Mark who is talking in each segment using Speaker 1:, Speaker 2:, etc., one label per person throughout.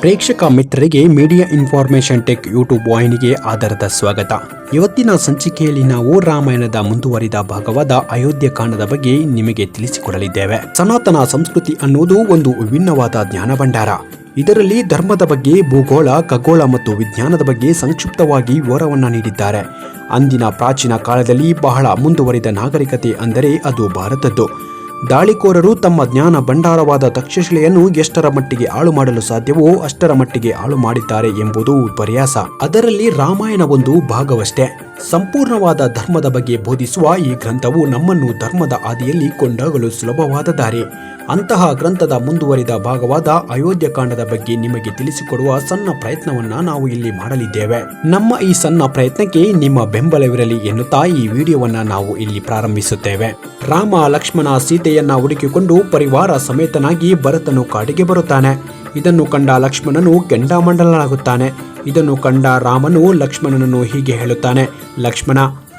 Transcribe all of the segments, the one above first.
Speaker 1: ಪ್ರೇಕ್ಷಕ ಮಿತ್ರರಿಗೆ media information tech YouTube ವಾಹಿನಿಗೆ ಆಧಾರದ ಸ್ವಾಗತ. ಇವತ್ತಿನ ಸಂಚಿಕೆಯಲ್ಲಿ ನಾವು ರಾಮಾಯಣದ ಮುಂದುವರಿದ ಭಾಗವಾದ ಅಯೋಧ್ಯ ಕಾಂಡದ ಬಗ್ಗೆ ನಿಮಗೆ ತಿಳಿಸಿಕೊಡಲಿದ್ದೇವೆ. ಸನಾತನ ಸಂಸ್ಕೃತಿ ಅನ್ನುವುದು ಒಂದು ವಿಭಿನ್ನವಾದ ಜ್ಞಾನ ಭಂಡಾರ. ಇದರಲ್ಲಿ ಧರ್ಮದ ಬಗ್ಗೆ, ಭೂಗೋಳ, ಖಗೋಳ ಮತ್ತು ವಿಜ್ಞಾನದ ಬಗ್ಗೆ ಸಂಕ್ಷಿಪ್ತವಾಗಿ ವಿವರವನ್ನು ನೀಡಿದ್ದಾರೆ. ಅಂದಿನ ಪ್ರಾಚೀನ ಕಾಲದಲ್ಲಿ ಬಹಳ ಮುಂದುವರಿದ ನಾಗರಿಕತೆ ಅಂದರೆ ಅದು ಭಾರತದ್ದು. ದಾಳಿಕೋರರು ತಮ್ಮ ಜ್ಞಾನ ಭಂಡಾರವಾದ ತಕ್ಷಶಿಲೆಯನ್ನು ಎಷ್ಟರ ಮಟ್ಟಿಗೆ ಆಳು ಮಾಡಲು ಸಾಧ್ಯವೋ ಅಷ್ಟರ ಮಟ್ಟಿಗೆ ಆಳು ಮಾಡಿದ್ದಾರೆ ಎಂಬುದು ವಿಪರ್ಯಾಸ ಅದರಲ್ಲಿ ರಾಮಾಯಣ ಒಂದು ಭಾಗವಷ್ಟೇ. ಸಂಪೂರ್ಣವಾದ ಧರ್ಮದ ಬಗ್ಗೆ ಬೋಧಿಸುವ ಈ ಗ್ರಂಥವು ನಮ್ಮನ್ನು ಧರ್ಮದ ಹಾದಿಯಲ್ಲಿ ಕೊಂಡಾಗಲು ಸುಲಭವಾದ ದಾರಿ ಅಂತಹ ಗ್ರಂಥದ ಮುಂದುವರಿದ ಭಾಗವಾದ ಅಯೋಧ್ಯ ಕಾಂಡದ ಬಗ್ಗೆ ನಿಮಗೆ ತಿಳಿಸಿಕೊಡುವ ಸಣ್ಣ ಪ್ರಯತ್ನವನ್ನ ನಾವು ಇಲ್ಲಿ ಮಾಡಲಿದ್ದೇವೆ. ನಮ್ಮ ಈ ಸಣ್ಣ ಪ್ರಯತ್ನಕ್ಕೆ ನಿಮ್ಮ ಬೆಂಬಲವಿರಲಿ ಎನ್ನುತ್ತಾ ಈ ವಿಡಿಯೋವನ್ನ ನಾವು ಇಲ್ಲಿ ಪ್ರಾರಂಭಿಸುತ್ತೇವೆ. ರಾಮ ಲಕ್ಷ್ಮಣ ಸೀತೆಯನ್ನ ಹುಡುಕಿಕೊಂಡು ಪರಿವಾರ ಸಮೇತನಾಗಿ ಭರತನು ಕಾಡಿಗೆ ಬರುತ್ತಾನೆ. ಇದನ್ನು ಕಂಡ ಲಕ್ಷ್ಮಣನು ಕೆಂಡಾಮಂಡಲನಾಗುತ್ತಾನೆ. ಇದನ್ನು ಕಂಡ ರಾಮನು ಲಕ್ಷ್ಮಣನನ್ನು ಹೀಗೆ ಹೇಳುತ್ತಾನೆ, ಲಕ್ಷ್ಮಣ,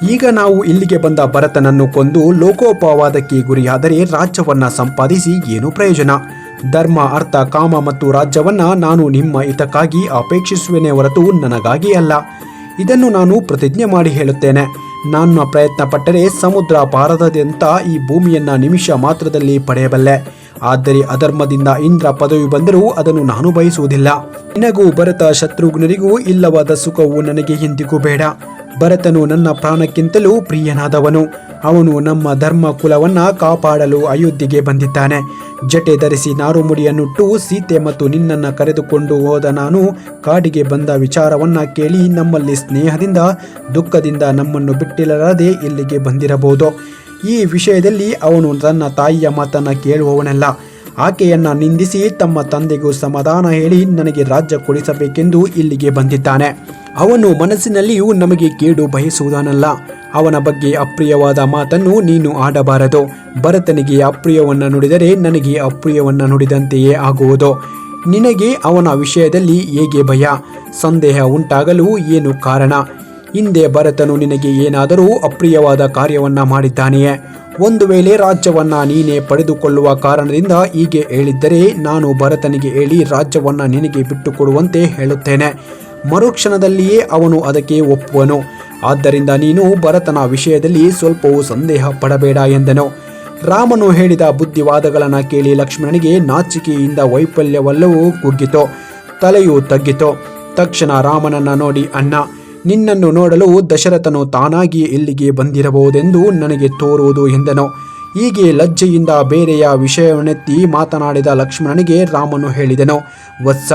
Speaker 1: ಈಗ ನಾವು ಇಲ್ಲಿಗೆ ಬಂದ ಭರತನನ್ನು ಕೊಂದು ಲೋಕೋಪವಾದಕ್ಕೆ ಗುರಿಯಾದರೆ ರಾಜ್ಯವನ್ನ ಸಂಪಾದಿಸಿ ಏನು ಪ್ರಯೋಜನ? ಧರ್ಮ, ಅರ್ಥ, ಕಾಮ ಮತ್ತು ರಾಜ್ಯವನ್ನ ನಾನು ನಿಮ್ಮ ಹಿತಕ್ಕಾಗಿ ಅಪೇಕ್ಷಿಸುವೆನೇ ಹೊರತು ನನಗಾಗಿ ಅಲ್ಲ. ಇದನ್ನು ನಾನು ಪ್ರತಿಜ್ಞೆ ಮಾಡಿ ಹೇಳುತ್ತೇನೆ. ನನ್ನ ಪ್ರಯತ್ನ ಪಟ್ಟರೆ ಸಮುದ್ರ ಪಾರದಾದ್ಯಂತ ಈ ಭೂಮಿಯನ್ನ ನಿಮಿಷ ಮಾತ್ರದಲ್ಲಿ ಪಡೆಯಬಲ್ಲೆ. ಆದರೆ ಅಧರ್ಮದಿಂದ ಇಂದ್ರ ಪದವಿ ಬಂದರೂ ಅದನ್ನು ನಾನು ಬಯಸುವುದಿಲ್ಲ. ನಿನಗೂ ಭರತ ಶತ್ರುಘ್ನರಿಗೂ ಇಲ್ಲವಾದ ಸುಖವು ನನಗೆ ಎಂದಿಗೂ ಬೇಡ. ಭರತನು ನನ್ನ ಪ್ರಾಣಕ್ಕಿಂತಲೂ ಪ್ರಿಯನಾದವನು. ಅವನು ನಮ್ಮ ಧರ್ಮ ಕುಲವನ್ನ ಕಾಪಾಡಲು ಅಯೋಧ್ಯೆಗೆ ಬಂದಿದ್ದಾನೆ. ಜಟೆ ಧರಿಸಿ ನಾರುಮುಡಿಯನ್ನುಟ್ಟು ಸೀತೆ ಮತ್ತು ನಿನ್ನನ್ನು ಕರೆದುಕೊಂಡು ಹೋದ ನಾನು ಕಾಡಿಗೆ ಬಂದ ವಿಚಾರವನ್ನ ಕೇಳಿ ನಮ್ಮಲ್ಲಿ ಸ್ನೇಹದಿಂದ, ದುಃಖದಿಂದ ನಮ್ಮನ್ನು ಬಿಟ್ಟಿಲ್ಲದೆ ಇಲ್ಲಿಗೆ ಬಂದಿರಬಹುದು. ಈ ವಿಷಯದಲ್ಲಿ ಅವನು ತನ್ನ ತಾಯಿಯ ಮಾತನ್ನು ಕೇಳುವವನಲ್ಲ. ಆಕೆಯನ್ನ ನಿಂದಿಸಿ ತಮ್ಮ ತಂದೆಗೂ ಸಮಾಧಾನ ಹೇಳಿ ನನಗೆ ರಾಜ್ಯ ಕೊಡಿಸಬೇಕೆಂದು ಇಲ್ಲಿಗೆ ಬಂದಿದ್ದಾನೆ. ಅವನು ಮನಸ್ಸಿನಲ್ಲಿಯೂ ನಮಗೆ ಕೇಡು ಬಯಸುವುದನಲ್ಲ ಅವನ ಬಗ್ಗೆ ಅಪ್ರಿಯವಾದ ಮಾತನ್ನು ನೀನು ಆಡಬಾರದು. ಭರತನಿಗೆ ಅಪ್ರಿಯವನ್ನ ನುಡಿದರೆ ನನಗೆ ಅಪ್ರಿಯವನ್ನ ನುಡಿದಂತೆಯೇ ಆಗುವುದು. ನಿನಗೆ ಅವನ ವಿಷಯದಲ್ಲಿ ಹೇಗೆ ಭಯ? ಸಂದೇಹ ಉಂಟಾಗಲು ಏನು ಕಾರಣ? ಹಿಂದೆ ಭರತನು ನಿನಗೆ ಏನಾದರೂ ಅಪ್ರಿಯವಾದ ಕಾರ್ಯವನ್ನ ಮಾಡಿದ್ದಾನೆಯೇ? ಒಂದು ವೇಳೆ ರಾಜ್ಯವನ್ನ ನೀನೇ ಪಡೆದುಕೊಳ್ಳುವ ಕಾರಣದಿಂದ ಹೀಗೆ ಹೇಳಿದ್ದರೆ ನಾನು ಭರತನಿಗೆ ಹೇಳಿ ರಾಜ್ಯವನ್ನ ನಿನಗೆ ಬಿಟ್ಟುಕೊಡುವಂತೆ ಹೇಳುತ್ತೇನೆ. ಮರುಕ್ಷಣದಲ್ಲಿಯೇ ಅವನು ಅದಕ್ಕೆ ಒಪ್ಪುವನು. ಆದ್ದರಿಂದ ನೀನು ಭರತನ ವಿಷಯದಲ್ಲಿ ಸ್ವಲ್ಪವೂ ಸಂದೇಹ ಪಡಬೇಡ ಎಂದನು. ರಾಮನು ಹೇಳಿದ ಬುದ್ಧಿವಾದಗಳನ್ನು ಕೇಳಿ ಲಕ್ಷ್ಮಣನಿಗೆ ನಾಚಿಕೆಯಿಂದ ವೈಫಲ್ಯವಲ್ಲವೂ ಕುಗ್ಗಿತು ತಲೆಯು ತಗ್ಗಿತು. ತಕ್ಷಣ ರಾಮನನ್ನ ನೋಡಿ, ಅಣ್ಣ ನಿನ್ನನ್ನು ನೋಡಲು ದಶರಥನು ತಾನಾಗಿ ಇಲ್ಲಿಗೆ ಬಂದಿರಬಹುದೆಂದು ನನಗೆ ತೋರುವುದು ಎಂದನು. ಹೀಗೆ ಲಜ್ಜೆಯಿಂದ ಬೇರೆಯ ವಿಷಯವನ್ನೆತ್ತಿ ಮಾತನಾಡಿದ ಲಕ್ಷ್ಮಣನಿಗೆ ರಾಮನು ಹೇಳಿದನು, ವತ್ಸ,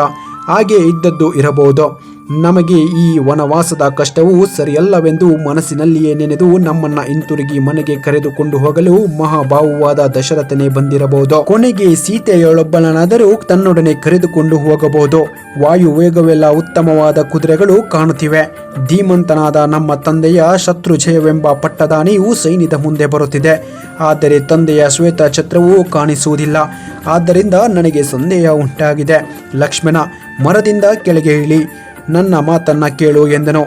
Speaker 1: ಹಾಗೆ ಇದ್ದದ್ದು ಇರಬಹುದು. ನಮಗೆ ಈ ವನವಾಸದ ಕಷ್ಟವು ಸರಿಯಲ್ಲವೆಂದು ಮನಸ್ಸಿನಲ್ಲಿಯೇ ನೆನೆದು ನಮ್ಮನ್ನ ಹಿಂತಿರುಗಿ ಮನೆಗೆ ಕರೆದುಕೊಂಡು ಹೋಗಲು ಮಹಾಭಾವುವಾದ ದಶರಥನೇ ಬಂದಿರಬಹುದು. ಕೊನೆಗೆ ಸೀತೆಯೊಳೊಬ್ಬನಾದರೂ ತನ್ನೊಡನೆ ಕರೆದುಕೊಂಡು ಹೋಗಬಹುದು. ವಾಯು ವೇಗವೆಲ್ಲ ಉತ್ತಮವಾದ ಕುದುರೆಗಳು ಕಾಣುತ್ತಿವೆ. ಧೀಮಂತನಾದ ನಮ್ಮ ತಂದೆಯ ಶತ್ರು ಜಯವೆಂಬ ಪಟ್ಟದಾನಿಯು ಸೈನ್ಯದ ಮುಂದೆ ಬರುತ್ತಿದೆ. ಆದರೆ ತಂದೆಯ ಶ್ವೇತ ಛತ್ರವು ಕಾಣಿಸುವುದಿಲ್ಲ. ಆದ್ದರಿಂದ ನನಗೆ ಸಂದೇಹ ಉಂಟಾಗಿದೆ. ಲಕ್ಷ್ಮಣ, ಮರದಿಂದ ಕೆಳಗೆ ಇಳಿ. ನನ್ನ ಮಾತನ್ನ ಕೇಳು ಎಂದನು.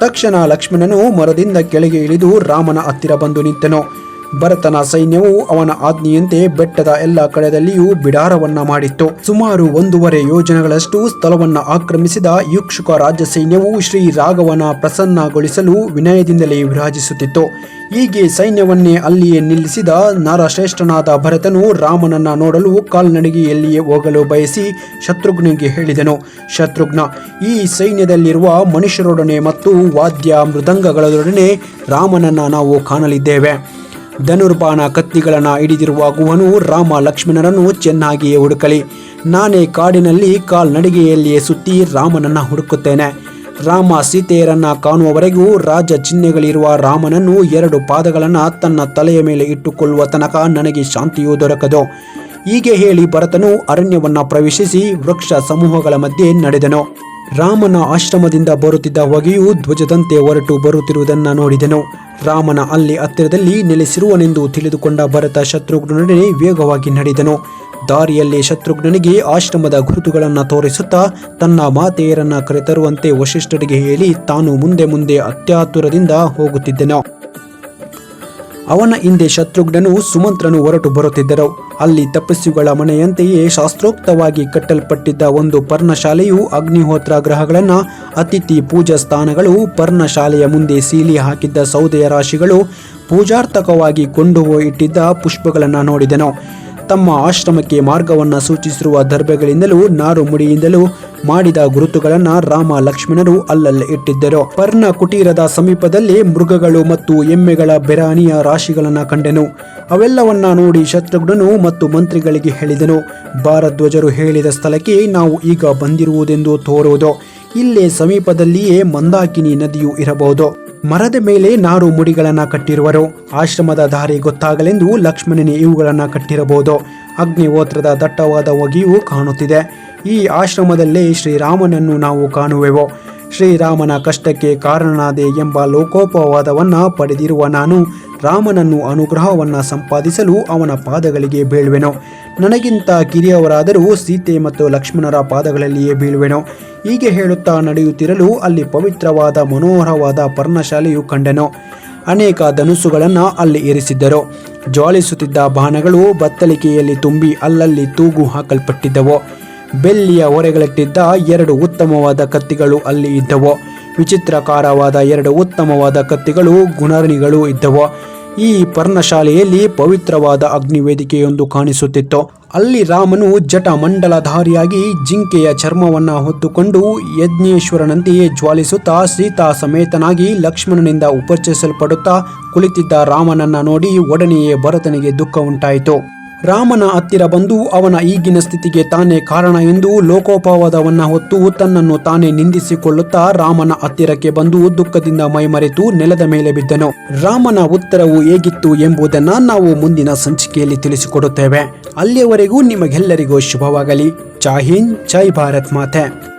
Speaker 1: ತಕ್ಷಣ ಲಕ್ಷ್ಮಣನು ಮರದಿಂದ ಕೆಳಗೆ ಇಳಿದು ರಾಮನ ಹತ್ತಿರ ಬಂದು ನಿಂತನು. ಭರತನ ಸೈನ್ಯವು ಅವನ ಆಜ್ಞೆಯಂತೆ ಬೆಟ್ಟದ ಎಲ್ಲ ಕಡೆದಲ್ಲಿಯೂ ಬಿಡಾರವನ್ನ ಮಾಡಿತ್ತು. ಸುಮಾರು ಒಂದೂವರೆ ಯೋಜನೆಗಳಷ್ಟು ಸ್ಥಳವನ್ನ ಆಕ್ರಮಿಸಿದ ಯುಕ್ಷುಕ ರಾಜ್ಯ ಸೈನ್ಯವು ಶ್ರೀ ರಾಘವನ ಪ್ರಸನ್ನಗೊಳಿಸಲು ವಿನಯದಿಂದಲೇ ವಿರಾಜಿಸುತ್ತಿತ್ತು. ಹೀಗೆ ಸೈನ್ಯವನ್ನೇ ಅಲ್ಲಿಯೇ ನಿಲ್ಲಿಸಿದ ನರಶ್ರೇಷ್ಠನಾದ ಭರತನು ರಾಮನನ್ನ ನೋಡಲು ಕಾಲ್ನಡಿಗೆಯಲ್ಲಿಯೇ ಹೋಗಲು ಬಯಸಿ ಶತ್ರುಘ್ನಿಗೆ ಹೇಳಿದನು, ಶತ್ರುಘ್ನ, ಈ ಸೈನ್ಯದಲ್ಲಿರುವ ಮನುಷ್ಯರೊಡನೆ ಮತ್ತು ವಾದ್ಯ ಮೃದಂಗಗಳೊಡನೆ ರಾಮನನ್ನ ನಾವು ಕಾಣಲಿದ್ದೇವೆ. ಧನುರ್ಬಾಣ ಕತ್ತಿಗಳನ್ನು ಹಿಡಿದಿರುವ ಗುಹನು ರಾಮ ಲಕ್ಷ್ಮಣರನ್ನು ಚೆನ್ನಾಗಿಯೇ ಹುಡುಕಲಿ. ನಾನೇ ಕಾಡಿನಲ್ಲಿ ಕಾಲ್ನಡಿಗೆಯಲ್ಲಿಯೇ ಸುತ್ತಿ ರಾಮನನ್ನು ಹುಡುಕುತ್ತೇನೆ. ರಾಮ ಸೀತೆಯರನ್ನ ಕಾಣುವವರೆಗೂ ರಾಜ ಚಿಹ್ನೆಗಳಿರುವ ರಾಮನನ್ನು ಎರಡು ಪಾದಗಳನ್ನು ತನ್ನ ತಲೆಯ ಮೇಲೆ ಇಟ್ಟುಕೊಳ್ಳುವ ತನಕ ನನಗೆ ಶಾಂತಿಯೂ ದೊರಕದು. ಹೀಗೆ ಹೇಳಿ ಭರತನು ಅರಣ್ಯವನ್ನು ಪ್ರವೇಶಿಸಿ ವೃಕ್ಷ ಸಮೂಹಗಳ ಮಧ್ಯೆ ನಡೆದನು. ರಾಮನ ಆಶ್ರಮದಿಂದ ಬರುತ್ತಿದ್ದ ಹೊಗೆಯು ಧ್ವಜದಂತೆ ಹೊರಟು ಬರುತ್ತಿರುವುದನ್ನು ನೋಡಿದೆನು. ರಾಮನ ಅಲ್ಲಿ ಹತ್ತಿರದಲ್ಲಿ ನೆಲೆಸಿರುವನೆಂದು ತಿಳಿದುಕೊಂಡ ಭರತ ಶತ್ರುಘ್ನೊಡನೆ ವೇಗವಾಗಿ ನಡೆದನು. ದಾರಿಯಲ್ಲಿ ಶತ್ರುಘ್ನನಿಗೆ ಆಶ್ರಮದ ಗುರುತುಗಳನ್ನು ತೋರಿಸುತ್ತಾ ತನ್ನ ಮಾತೆಯರನ್ನ ಕರೆತರುವಂತೆ ವಶಿಷ್ಠರಿಗೆ ಹೇಳಿ ತಾನು ಮುಂದೆ ಮುಂದೆ ಅತ್ಯಾತುರದಿಂದ ಹೋಗುತ್ತಿದ್ದನು. ಅವನ ಹಿಂದೆ ಶತ್ರುಘ್ನನು ಸುಮಂತ್ರನು ಹೊರಟು ಬರುತ್ತಿದ್ದರು. ಅಲ್ಲಿ ತಪಸ್ಸುಗಳ ಮನೆಯಂತೆಯೇ ಶಾಸ್ತ್ರೋಕ್ತವಾಗಿ ಕಟ್ಟಲ್ಪಟ್ಟಿದ್ದ ಒಂದು ಪರ್ಣಶಾಲೆಯು ಅಗ್ನಿಹೋತ್ರ ಗ್ರಹಗಳನ್ನ ಅತಿಥಿ ಪೂಜಾ ಸ್ಥಾನಗಳು, ಪರ್ಣಶಾಲೆಯ ಮುಂದೆ ಸೀಲಿ ಹಾಕಿದ್ದ ಸೌದೆಯ ರಾಶಿಗಳು ಪೂಜಾರ್ಥಕವಾಗಿ ಕೊಂಡು ಇಟ್ಟಿದ್ದ ಪುಷ್ಪಗಳನ್ನು ನೋಡಿದೆನು. ತಮ್ಮ ಆಶ್ರಮಕ್ಕೆ ಮಾರ್ಗವನ್ನು ಸೂಚಿಸಿರುವ ದರ್ಬೆಗಳಿಂದಲೂ ನಾರುಮುಡಿಯಿಂದಲೂ ಮಾಡಿದ ಗುರುತುಗಳನ್ನು ರಾಮ ಲಕ್ಷ್ಮಣರು ಅಲ್ಲಲ್ಲಿ ಇಟ್ಟಿದ್ದರು. ಪರ್ಣ ಕುಟೀರದ ಸಮೀಪದಲ್ಲಿ ಮೃಗಗಳು ಮತ್ತು ಎಮ್ಮೆಗಳ ಬೆರಾನಿಯ ರಾಶಿಗಳನ್ನು ಕಂಡೆನು. ಅವೆಲ್ಲವನ್ನ ನೋಡಿ ಶತ್ರುಘ್ನನು ಮತ್ತು ಮಂತ್ರಿಗಳಿಗೆ ಹೇಳಿದನು. ಭಾರಧ್ವಜರು ಹೇಳಿದ ಸ್ಥಳಕ್ಕೆ ನಾವು ಈಗ ಬಂದಿರುವುದೆಂದು ತೋರುವುದು. ಇಲ್ಲೇ ಸಮೀಪದಲ್ಲಿಯೇ ಮಂದಾಕಿನಿ ನದಿಯು ಇರಬಹುದು. ಮರದ ಮೇಲೆ ನಾರು ಮುಡಿಗಳನ್ನ ಕಟ್ಟಿರುವರು. ಆಶ್ರಮದ ದಾರಿ ಗೊತ್ತಾಗಲೆಂದು ಲಕ್ಷ್ಮಣನೇ ಇವುಗಳನ್ನ ಕಟ್ಟಿರಬಹುದು. ಅಗ್ನಿಹೋತ್ರದ ದಟ್ಟವಾದ ಹೊಗೆಯು ಕಾಣುತ್ತಿದೆ. ಈ ಆಶ್ರಮದಲ್ಲೇ ಶ್ರೀರಾಮನನ್ನು ನಾವು ಕಾಣುವೆವು. ಶ್ರೀರಾಮನ ಕಷ್ಟಕ್ಕೆ ಕಾರಣನಾದೆ ಎಂಬ ಲೋಕೋಪವಾದವನ್ನ ಪಡೆದಿರುವ ನಾನು ರಾಮನನ್ನು ಅನುಗ್ರಹವನ್ನ ಸಂಪಾದಿಸಲು ಅವನ ಪಾದಗಳಿಗೆ ಬೀಳುವೆನು. ನನಗಿಂತ ಕಿರಿಯವರಾದರೂ ಸೀತೆ ಮತ್ತು ಲಕ್ಷ್ಮಣರ ಪಾದಗಳಲ್ಲಿಯೇ ಬೀಳುವೆನು. ಹೀಗೆ ಹೇಳುತ್ತಾ ನಡೆಯುತ್ತಿರಲು ಅಲ್ಲಿ ಪವಿತ್ರವಾದ ಮನೋಹರವಾದ ಪರ್ಣಶಾಲೆಯು ಕಂಡೆನು. ಅನೇಕ ಧನುಸುಗಳನ್ನು ಅಲ್ಲಿ ಇರಿಸಿದ್ದರು. ಜ್ವಾಲಿಸುತ್ತಿದ್ದ ಬಾಣಗಳು ಬತ್ತಲಿಕೆಯಲ್ಲಿ ತುಂಬಿ ಅಲ್ಲಲ್ಲಿ ತೂಗು ಹಾಕಲ್ಪಟ್ಟಿದ್ದವು. ಬೆಳ್ಳಿಯ ಹೊರೆಗಳಿಟ್ಟಿದ್ದ ಎರಡು ಉತ್ತಮವಾದ ಕತ್ತಿಗಳು ಅಲ್ಲಿ ಇದ್ದವು. ವಿಚಿತ್ರಕಾರವಾದ ಎರಡು ಉತ್ತಮವಾದ ಕತ್ತಿಗಳು, ಗುಣರ್ಣಿಗಳು ಇದ್ದವು. ಈ ಪರ್ಣಶಾಲೆಯಲ್ಲಿ ಪವಿತ್ರವಾದ ಅಗ್ನಿವೇದಿಕೆಯೊಂದು ಕಾಣಿಸುತ್ತಿತ್ತು. ಅಲ್ಲಿ ರಾಮನು ಜಟ ಮಂಡಲಧಾರಿಯಾಗಿ ಜಿಂಕೆಯ ಚರ್ಮವನ್ನು ಹೊತ್ತುಕೊಂಡು ಯಜ್ಞೇಶ್ವರನಂತೆಯೇ ಜ್ವಾಲಿಸುತ್ತಾ ಸೀತಾ ಸಮೇತನಾಗಿ ಲಕ್ಷ್ಮಣನಿಂದ ಉಪಚರಿಸಲ್ಪಡುತ್ತಾ ಕುಳಿತಿದ್ದ ರಾಮನನ್ನ ನೋಡಿ ಒಡನೆಯೇ ಭರತನಿಗೆ ದುಃಖ ಉಂಟಾಯಿತು ರಾಮನ ಹತ್ತಿರ ಬಂದು ಅವನ ಈಗಿನ ಸ್ಥಿತಿಗೆ ತಾನೇ ಕಾರಣ ಎಂದು ಲೋಕೋಪವಾದವನ್ನ ಹೊತ್ತು ತನ್ನನ್ನು ತಾನೇ ನಿಂದಿಸಿಕೊಳ್ಳುತ್ತಾ ರಾಮನ ಹತ್ತಿರಕ್ಕೆ ಬಂದು ದುಃಖದಿಂದ ಮೈಮರೆತು ನೆಲದ ಮೇಲೆ ಬಿದ್ದನು. ರಾಮನ ಉತ್ತರವು ಹೇಗಿತ್ತು ಎಂಬುದನ್ನ ನಾವು ಮುಂದಿನ ಸಂಚಿಕೆಯಲ್ಲಿ ತಿಳಿಸಿಕೊಡುತ್ತೇವೆ. ಅಲ್ಲಿಯವರೆಗೂ ನಿಮಗೆಲ್ಲರಿಗೂ ಶುಭವಾಗಲಿ. ಜೈ ಹಿಂದ್, ಜೈ ಭಾರತ್ ಮಾತೆ.